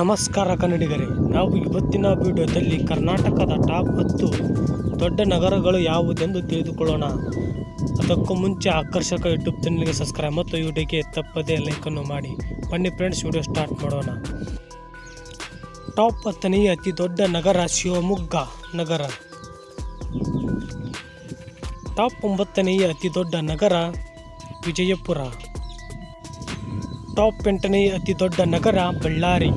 ನಮಸ್ಕಾರ ಕನ್ನಡಿಗರೇ, ನಾವು ಇವತ್ತಿನ ವಿಡಿಯೋದಲ್ಲಿ ಕರ್ನಾಟಕದ ಟಾಪ್ ಹತ್ತು ದೊಡ್ಡ ನಗರಗಳು ಯಾವುದೆಂದು ತಿಳಿದುಕೊಳ್ಳೋಣ. ಅದಕ್ಕೂ ಮುಂಚೆ ಆಕರ್ಷಕ ಯೂಟ್ಯೂಬ್ ಚಾನಲ್ಗೆ ಸಬ್ಸ್ಕ್ರೈಬ್ ಮತ್ತು ವಿಡಿಯೋಗೆ ತಪ್ಪದೇ ಲೈಕನ್ನು ಮಾಡಿ. ಬನ್ನಿ ಫ್ರೆಂಡ್ಸ್, ವಿಡಿಯೋ ಸ್ಟಾರ್ಟ್ ಮಾಡೋಣ. ಟಾಪ್ ಹತ್ತನೆಯ ಅತಿ ದೊಡ್ಡ ನಗರ ಶಿವಮೊಗ್ಗ ನಗರ. ಟಾಪ್ ಒಂಬತ್ತನೆಯ ಅತಿ ದೊಡ್ಡ ನಗರ ವಿಜಯಪುರ. ಟಾಪ್ ಎಂಟನೇ ಅತಿ ದೊಡ್ಡ ನಗರ ಬಳ್ಳಾರಿ.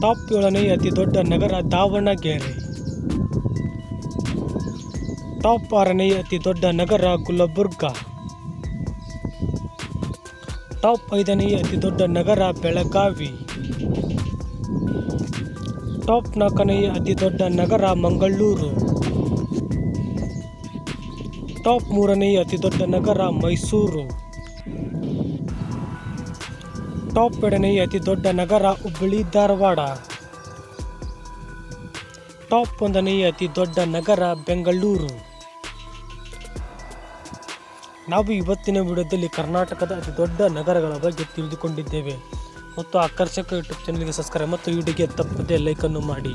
ಟಾಪ್ ಏಳನೇ ಅತಿ ದೊಡ್ಡ ನಗರ ದಾವಣಗೆರೆ. ಟಾಪ್ ಆರನೇ ಅತಿ ದೊಡ್ಡ ನಗರ ಗುಲಬುರ್ಗ. ಟಾಪ್ ಐದನೇ ಅತಿ ದೊಡ್ಡ ನಗರ ಬೆಳಗಾವಿ. ಟಾಪ್ ನಾಲ್ಕನೇ ಅತಿ ದೊಡ್ಡ ನಗರ ಮಂಗಳೂರು. ಟಾಪ್ ಮೂರನೇ ಅತಿ ದೊಡ್ಡ ನಗರ ಮೈಸೂರು. ಟಾಪ್ ಎರಡನೇ ಅತಿ ದೊಡ್ಡ ನಗರ ಹುಬ್ಬಳ್ಳಿ, ಧಾರವಾಡ. ಟಾಪ್ ಒಂದನೇ ಅತಿ ದೊಡ್ಡ ನಗರ ಬೆಂಗಳೂರು. ನಾವು ಇವತ್ತಿನ ವಿಡಿಯೋದಲ್ಲಿ ಕರ್ನಾಟಕದ ಅತಿ ದೊಡ್ಡ ನಗರಗಳ ಬಗ್ಗೆ ತಿಳಿದುಕೊಂಡಿದ್ದೇವೆ. ಮತ್ತು ಆಕರ್ಷಕ ಯೂಟ್ಯೂಬ್ ಚಾನಲ್ಗೆ ಸಬ್ಸ್ಕ್ರೈಬ್ ಮತ್ತು ವಿಡಿಯೋಗೆ ತಪ್ಪದೆ ಲೈಕನ್ನು ಮಾಡಿ.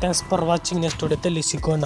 Thanks for watching. ನೆಕ್ಸ್ಟ್ ವಿಡಿಯೋದಲ್ಲಿ ಸಿಗೋಣ.